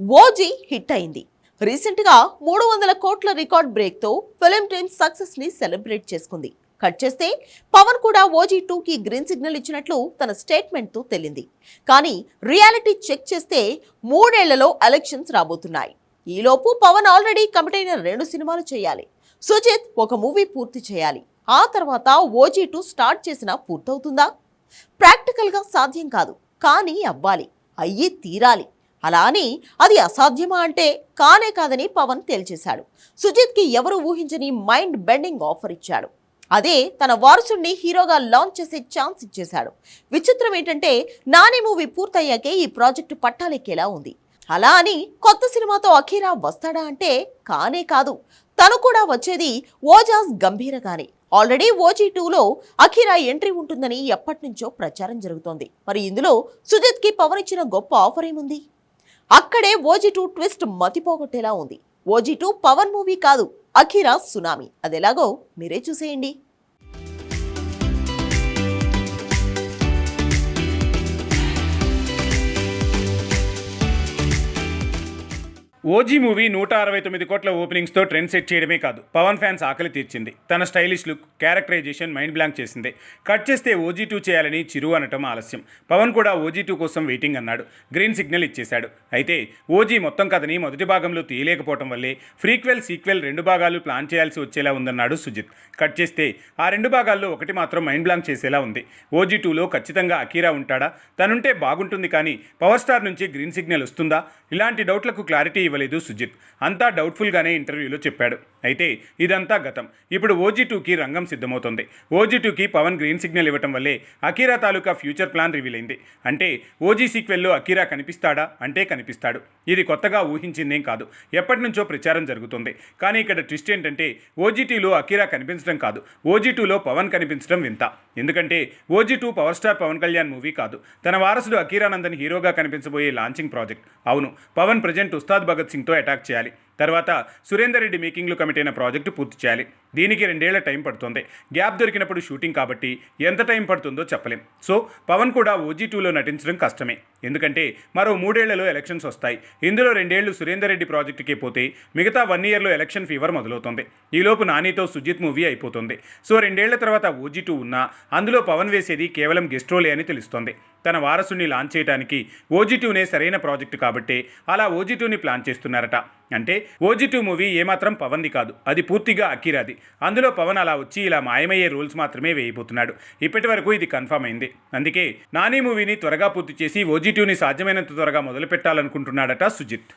OG hit అయింది. రీసెంట్గా మూడు వందల కోట్ల రికార్డ్ బ్రేక్తో ఫిలిం టీమ్ సక్సెస్ని సెలబ్రేట్ చేసుకుంది. కట్ చేస్తే పవన్ కూడా ఓజీ టూకి గ్రీన్ సిగ్నల్ ఇచ్చినట్లు తన స్టేట్మెంట్తో తెలింది. కానీ రియాలిటీ చెక్ చేస్తే మూడేళ్ళలో ఎలక్షన్స్ రాబోతున్నాయి. ఈలోపు పవన్ ఆల్రెడీ కమిట్ అయిన రెండు సినిమాలు చేయాలి. సుజిత్ ఒక మూవీ పూర్తి చేయాలి. ఆ తర్వాత ఓజీ టూ స్టార్ట్ చేసినా పూర్తవుతుందా? ప్రాక్టికల్గా సాధ్యం కాదు. కానీ అవ్వాలి. అయ్యి తీరాలి. అలా అని అది అసాధ్యమా అంటే కానే కాదని పవన్ తేల్చేశాడు. సుజిత్కి ఎవరు ఊహించని మైండ్ బెండింగ్ ఆఫర్ ఇచ్చాడు. అదే తన వారసుడిని హీరోగా లాంచ్ చేసే ఛాన్స్ ఇచ్చేశాడు. విచిత్రం ఏంటంటే నాని మూవీ పూర్తయ్యాకే ఈ ప్రాజెక్టు పట్టాలెక్కేలా ఉంది. అలా అని కొత్త సినిమాతో అఖీరా వస్తాడా అంటే కానే కాదు. తను కూడా వచ్చేది ఓజాస్ గంభీరగానే. ఆల్రెడీ ఓజీ టూలో అఖీరా ఎంట్రీ ఉంటుందని ఎప్పటి నుంచో ప్రచారం జరుగుతోంది. మరి ఇందులో సుజిత్కి పవన్ ఇచ్చిన గొప్ప ఆఫర్ ఏముంది? అక్కడే ఓజీ టూ ట్విస్ట్ మతిపోగొట్టేలా ఉంది. ఓజీ టూ పవన్ మూవీ కాదు అఖిరా సునామీ. అదెలాగో మీరే చూసేయండి. ఓజీ మూవీ నూట అరవై తొమ్మిది కోట్ల ఓపెనింగ్స్తో ట్రెండ్ సెట్ చేయడమే కాదు. పవన్ ఫ్యాన్స్ ఆకలి తీర్చింది. తన stylish look characterization mind blank చేసింది. కట్ చేస్తే ఓజీ టూ చేయాలని చిరు అనటం ఆలస్యం. పవన్ కూడా ఓజీ టూ కోసం వెయిటింగ్ అన్నాడు. గ్రీన్ సిగ్నల్ ఇచ్చేశాడు. అయితే ఓజీ మొత్తం కథని మొదటి భాగంలో తీయలేకపోవడం వల్లే ఫ్రీక్వెల్ సీక్వెల్ రెండు భాగాలు ప్లాన్ చేయాల్సి వచ్చేలా ఉందన్నాడు సుజిత్. కట్ చేస్తే ఆ రెండు భాగాల్లో ఒకటి మాత్రం మైండ్ బ్లాంక్ చేసేలా ఉంది. ఓజీ టూలో ఖచ్చితంగా అకీరా ఉంటాడా? తనుంటే బాగుంటుంది కానీ పవర్ స్టార్ నుంచి గ్రీన్ సిగ్నల్ వస్తుందా? ఇలాంటి డౌట్లకు క్లారిటీ ఇవ్వలేదు? సుజిత్. అంతా డౌట్ఫుల్గానే ఇంటర్వ్యూలో చెప్పాడు. అయితే ఇదంతా గతం. ఇప్పుడు ఓజీ టూకి రంగం సిద్ధమవుతోంది. ఓజీ టూకి పవన్ గ్రీన్ సిగ్నల్ ఇవ్వటం వల్లే అకీరా తాలూకా ఫ్యూచర్ ప్లాన్ రివీల్ అయింది. అంటే ఓజీ సీక్వెల్లో అకీరా కనిపిస్తాడా? అంటే కనిపిస్తాడు. ఇది కొత్తగా ఊహించిందేం కాదు. ఎప్పటి నుంచో ప్రచారం జరుగుతుంది. కానీ ఇక్కడ ట్విస్ట్ ఏంటంటే ఓజీటీలో అకీరా కనిపించడం కాదు. ఓజీ టూలో పవన్ కనిపించడం వింత. ఎందుకంటే OG two power star Pavan Kalyan movie కాదు. తన వారసుడు అకీరానందన్ హీరోగా కనిపించబోయే లాంచింగ్ ప్రాజెక్ట్. అవును పవన్ ప్రజెంట్ ఉస్తాద్ భగత్ భగత్ సింగ్తో అటాక్ చేయాలి. తర్వాత సురేందర్ రెడ్డి మేకింగ్లో కమిట్ అయిన ప్రాజెక్టు పూర్తి చేయాలి. దీనికి రెండేళ్ళ టైం పడుతుంది. గ్యాప్ దొరికినప్పుడు షూటింగ్ కాబట్టి ఎంత టైం పడుతుందో చెప్పలేం. సో పవన్ కూడా ఓజీ టూలో నటించడం కష్టమే. ఎందుకంటే మరో మూడేళ్ళలో ఎలక్షన్స్ వస్తాయి. ఇందులో రెండేళ్ళు సురేందర్ రెడ్డి ప్రాజెక్టుకే పోతే మిగతా వన్ ఇయర్లో ఎలక్షన్ ఫీవర్ మొదలవుతుంది. ఈలోపు నానితో సుజిత్ మూవీ అయిపోతుంది. సో రెండేళ్ళ తర్వాత ఓజీ టూ ఉన్నా అందులో పవన్ వేసేది కేవలం గెస్ట్ రోలే అని తెలుస్తోంది. తన వారసుని లాంచ్ చేయడానికి ఓజీ టూనే సరైన ప్రాజెక్టు కాబట్టి అలా ఓజీ టూని ప్లాన్ చేస్తున్నారట. అంటే ఓజీ టూ మూవీ ఏమాత్రం పవన్ది కాదు. అది పూర్తిగా అకీరాది అందులో పవన్ అలా వచ్చి ఇలా మాయమయ్యే రూల్స్ మాత్రమే వేయబోతున్నాడు. ఇప్పటి వరకు ఇది కన్ఫర్మ్ అయింది. అందుకే నాని మూవీని త్వరగా పూర్తి చేసి ఓజీ టూని సాధ్యమైనంత త్వరగా మొదలు పెట్టాలనుకుంటున్నాడట సుజిత్.